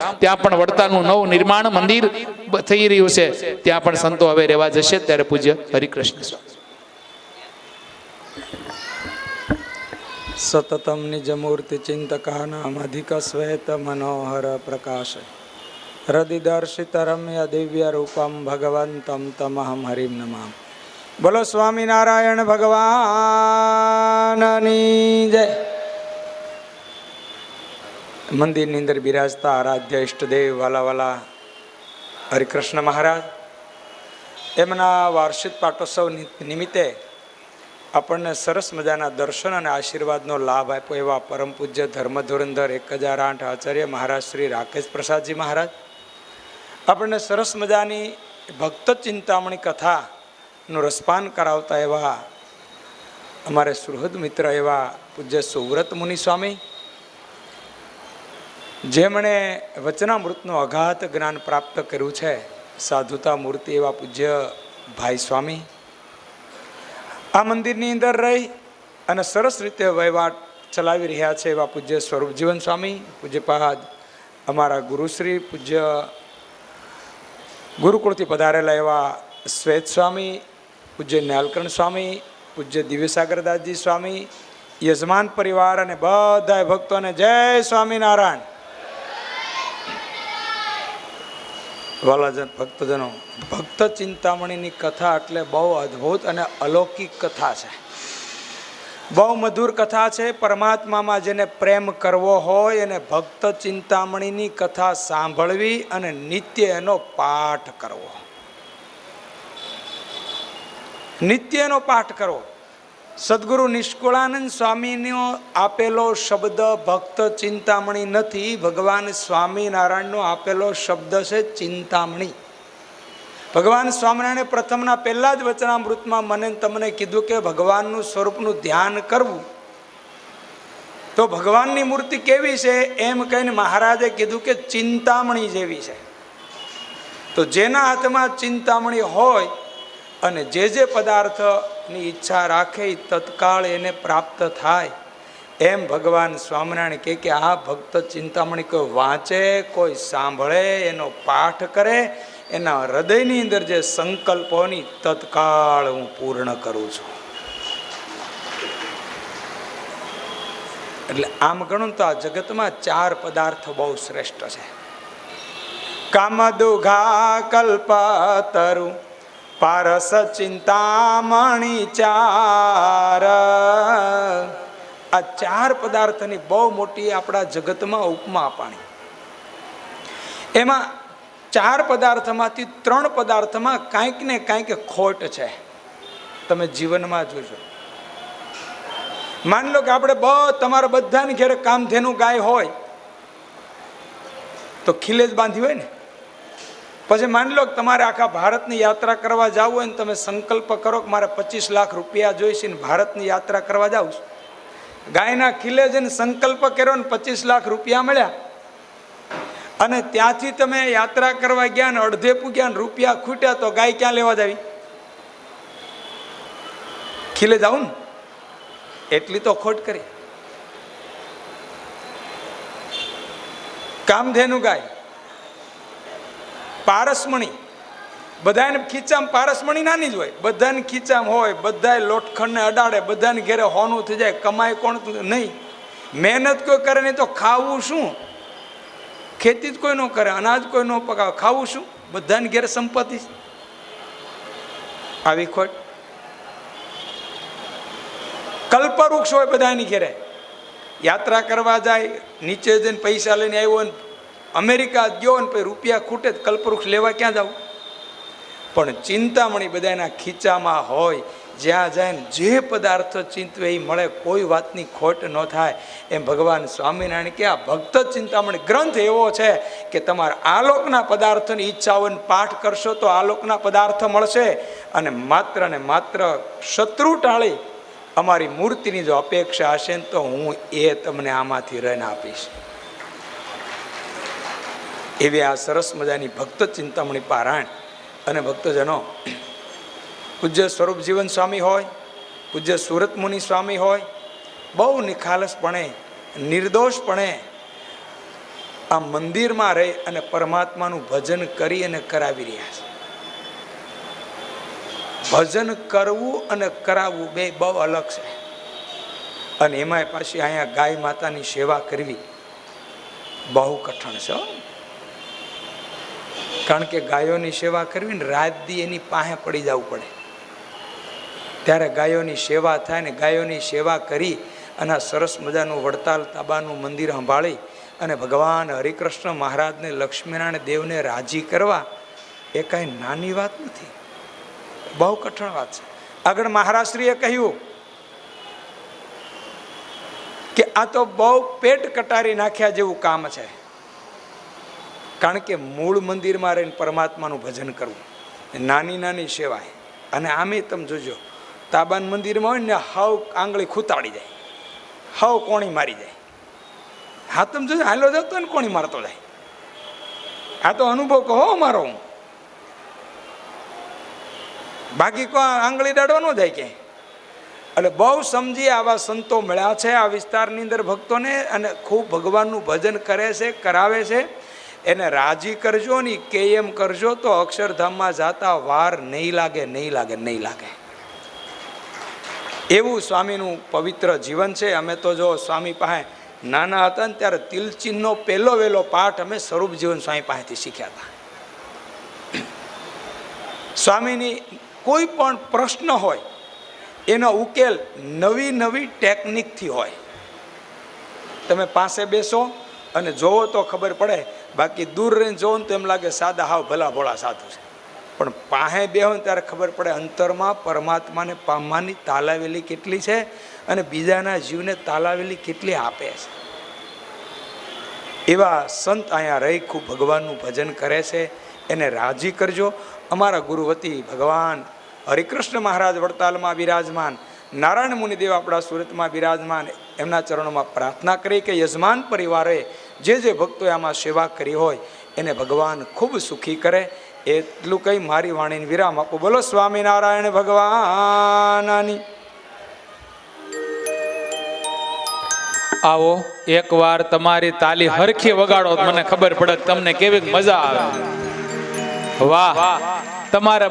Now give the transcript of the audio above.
ત્યાં પણ વડતાલનું નવું નિર્માણ મંદિર થઈ રહ્યું છે. ત્યાં પણ સંતો હવે રહેવા જશે. ત્યારે પૂજ્ય હરિકૃષ્ણ સતતમ નિજમૂર્તિ ચિંતકાનામ અધિક શ્વેત મનોહર પ્રકાશ હૃદિદર્શિત રમ્ય દિવ્ય રૂપમ ભગવંતમ તમહમ હરિમ નમામ બોલો સ્વામિનારાયણ ભગવાનની જય. મંદિરની અંદર બિરાજતા આરાધ્ય ઈષ્ટદેવ વાલા વાલા હરિકૃષ્ણ મહારાજ. એમના વાર્ષિક પાટોત્સવ નિમિત્તે આપણને સરસ મજાના દર્શન અને આશીર્વાદનો લાભ આપ્યો એવા પરમ પૂજ્ય ધર્મ ધુરંધર એક હજાર આઠ આચાર્ય મહારાજ શ્રી રાકેશ પ્રસાદજી મહારાજ. આપણને સરસ મજાની ભક્ત ચિંતામણી કથાનું રસપાન કરાવતા એવા અમારે સુહૃદ મિત્ર એવા પૂજ્ય સુવ્રત મુનિ સ્વામી જેમણે વચનામૃતનો અગાધ જ્ઞાન પ્રાપ્ત કર્યું છે, સાધુતા મૂર્તિ એવા પૂજ્ય ભાઈ સ્વામી, આ મંદિરની અંદર રહી અને સરસ રીતે વહીવાટ ચલાવી રહ્યા છે એવા પૂજ્ય સ્વરૂપ જીવન સ્વામી પૂજ્યપાદ અમારા ગુરુશ્રી, પૂજ્ય ગુરુકુળથી પધારેલા એવા શ્વેત સ્વામી, પૂજ્ય નાલકરણ સ્વામી, પૂજ્ય દિવ્યસાગરદાસજી સ્વામી, યજમાન પરિવાર અને બધા ભક્તોને જય સ્વામિનારાયણ. વાલાજન ભક્તજનો, ભક્ત ચિંતામણીની કથા એટલે બહુ અદ્ભુત અને અલૌકિક કથા છે. બહુ મધુર કથા છે, પરમાત્મામાં જેને પ્રેમ કરવો હોય એને ભક્ત ચિંતામણીની કથા સાંભળવી અને નિત્ય એનો પાઠ કરવો. નિત્ય એનો પાઠ કરવો. સદગુરુ નિષ્કુળાનંદ સ્વામીનો આપેલો શબ્દ ભક્ત ચિંતામણી નથી. ભગવાન સ્વામિનારાયણનો આપેલો શબ્દ છે ચિંતામણી. ભગવાન સ્વામિનારાયણે પ્રથમના પહેલા જ વચનામૃતમાં મને તમને કીધું કે ભગવાનનું સ્વરૂપનું ધ્યાન કરવું. તો ભગવાનની મૂર્તિ કેવી છે? એમ કહીને મહારાજે કીધું કે ચિંતામણી જેવી છે. તો જેના હાથમાં ચિંતામણી હોય અને જે જે પદાર્થની ઈચ્છા રાખે તત્કાળ એને પ્રાપ્ત થાય. એમ ભગવાન સ્વામિનારાયણ કહે કે આ ભક્ત ચિંતામણી કોઈ વાંચે, કોઈ સાંભળે, એનો પાઠ કરે, એના હૃદયની અંદર જે સંકલ્પોની તત્કાળ હું પૂર્ણ કરું છું. એટલે આમ ગણું તો આ જગતમાં ચાર પદાર્થ બહુ શ્રેષ્ઠ છે. કામદુઘા કલ્પતરુ પારસ ચિંતામણી ચાર. આ ચાર પદાર્થની બહુ મોટી આપણા જગતમાં ઉપમા પાણી. એમાં ચાર પદાર્થમાંથી ત્રણ પદાર્થમાં કાંઈક ને કાંઈક ખોટ છે. તમે જીવનમાં જોશો માની લો કે આપણે બ તમારા બધાની ઘેર કામધેનું ગાય હોય, તો ખીલે જ બાંધી હોય ને? પછી માની લો કે તમારે આખા ભારતની યાત્રા કરવા જવું હોય ને તમે સંકલ્પ કરો કે મારે પચીસ લાખ રૂપિયા જોઈશે ને ભારતની યાત્રા કરવા જાઉં છું. ગાયના ખીલે જઈને સંકલ્પ કર્યો ને પચીસ લાખ રૂપિયા મળ્યા. અને ત્યાંથી તમે યાત્રા કરવા ગયા ને અડધે પૂગ્યા ને રૂપિયા ખૂટ્યા તો ગાય ક્યાં લેવા જાવી? ખીલે જાઉં ને? એટલી તો ખોટ કરી. કામધેનું ગાય. પારસમણી. બધાને ખીચામાં પારસમણી નાની જ હોય. બધાને ખીચામાં હોય બધાએ લોટખંડને અડાડે બધાને ઘેરે હોનું થઈ જાય કમાય કોણ નહીં. મહેનત કોઈ કરે નહીં તો ખાવું શું? ખેતી જ કોઈ ન કરે, અનાજ કોઈ ન પકાવે, ખાવું શું? બધાને ઘેરે સંપત્તિ આવી ખોટ. કલ્પવૃક્ષ હોય બધાની ઘેરે. યાત્રા કરવા જાય, નીચે જઈને પૈસા લઈને આવ્યો અમેરિકા ગયો ને પછી રૂપિયા ખૂટે કલ્પવૃક્ષ લેવા ક્યાં જાવ પણ ચિંતામણી બધાના ખીચામાં હોય, જ્યાં જાય જે પદાર્થ ચિંતવે એ મળે, કોઈ વાતની ખોટ ન થાય. એમ ભગવાન સ્વામિનારાયણ કે આ ભક્ત ચિંતામણી ગ્રંથ એવો છે કે તમારે આલોકના પદાર્થોની ઈચ્છાઓને પાઠ કરશો તો આલોકના પદાર્થ મળશે. અને માત્ર ને માત્ર શત્રુ ટાળી અમારી મૂર્તિની જો અપેક્ષા હશે ને તો હું એ તમને આમાંથી રન આપીશ. એવી આ સરસ મજાની ભક્ત ચિંતામણી પારાયણ. અને ભક્તજનો, પૂજ્ય સ્વરૂપ જીવન સ્વામી હોય, પૂજ્ય સુરત મુનિ સ્વામી હોય, બહુ નિખાલસપણે, નિર્દોષપણે આ મંદિરમાં રહી અને પરમાત્માનું ભજન કરી અને કરાવી રહ્યા છે. ભજન કરવું અને કરાવવું બે બહુ અલગ છે. અને એમાંય પાછી અહીંયા ગાય માતાની સેવા કરવી બહુ કઠણ છે. કારણ કે ગાયોની સેવા કરવી ને રાત દી એની પાસે પડી જવું પડે. ત્યારે ગાયોની સેવા થાય ને ગાયોની સેવા કરી અને સરસ મજાનું વડતાલ તાબાનું મંદિર સંભાળી અને ભગવાન હરિકૃષ્ણ મહારાજને લક્ષ્મીનારાયણ દેવને રાજી કરવા, એ કાંઈ નાની વાત નથી. બહુ કઠણ વાત છે. આગળ મહારાજશ્રીએ કહ્યું કે આ તો બહુ પેટ કટારી નાખ્યા જેવું કામ છે. કારણ કે મૂળ મંદિરમાં રહીને પરમાત્માનું ભજન કરવું નાની નાની સેવાય. અને આમે તમે જોજો, તાબાન મંદિરમાં હોય ને, હાવ આંગળી ખૂતાડી જાય, હાવ કોણી મારી જાય. હા, તમે જોજો, હાલો જતો ને કોણી મારતો જાય. આ તો અનુભવ કહો મારો હું. બાકી કો આંગળી દાડવા ન જાય ક્યાંય. એટલે બહુ સમજી આવા સંતો મળ્યા છે આ વિસ્તારની અંદર ભક્તોને અને ખૂબ ભગવાનનું ભજન કરે છે, કરાવે છે. એને રાજી કરજો ને કે એમ કરજો તો અક્ષરધામમાં જાતા વાર નહીં લાગે નહીં લાગે નહીં લાગે. એવું સ્વામીનું પવિત્ર જીવન છે. અમે તો જો સ્વામી પાસે નાના હતા ને ત્યારે તિલચિનનો પહેલો વહેલો પાઠ અમે સ્વરૂપ જીવન સ્વામી પાસેથી શીખ્યા હતા. સ્વામીની કોઈ પણ પ્રશ્ન હોય, એનો ઉકેલ નવી નવી ટેકનિકથી હોય. તમે પાસે બેસો અને જોવો તો ખબર પડે બાકી દૂર રહીને જોઉં તો એમ લાગે સાદા હાવ ભલા ભોળા સાધુ છે. પણ પાસે બે હોય ત્યારે ખબર પડે અંતરમાં પરમાત્માને પામવાની તાલાવેલી કેટલી છે અને બીજાના જીવને તાલાવેલી કેટલી આપે છે. એવા સંત અહીંયા રહી ખૂબ ભગવાનનું ભજન કરે છે. એને રાજી કરજો. અમારા ગુરુવતી ભગવાન હરિકૃષ્ણ મહારાજ વડતાલમાં બિરાજમાન, નારાયણ મુનિદેવ આપણા સુરતમાં બિરાજમાન, એમના ચરણોમાં પ્રાર્થના કરી કે યજમાન પરિવારે જે જે ભક્તોએ આમાં સેવા કરી હોય, એને ભગવાન ખૂબ સુખી કરે. એટલું કંઈ મારી વાણીને વિરામ આપો. બોલો, સ્વામિનારાયણ ભગવાનની. આવો, એકવાર તમારી તાલી હરખી વગાડો મને ખબર પડે તમને કેવી મજા આવે. વાહ, તમારે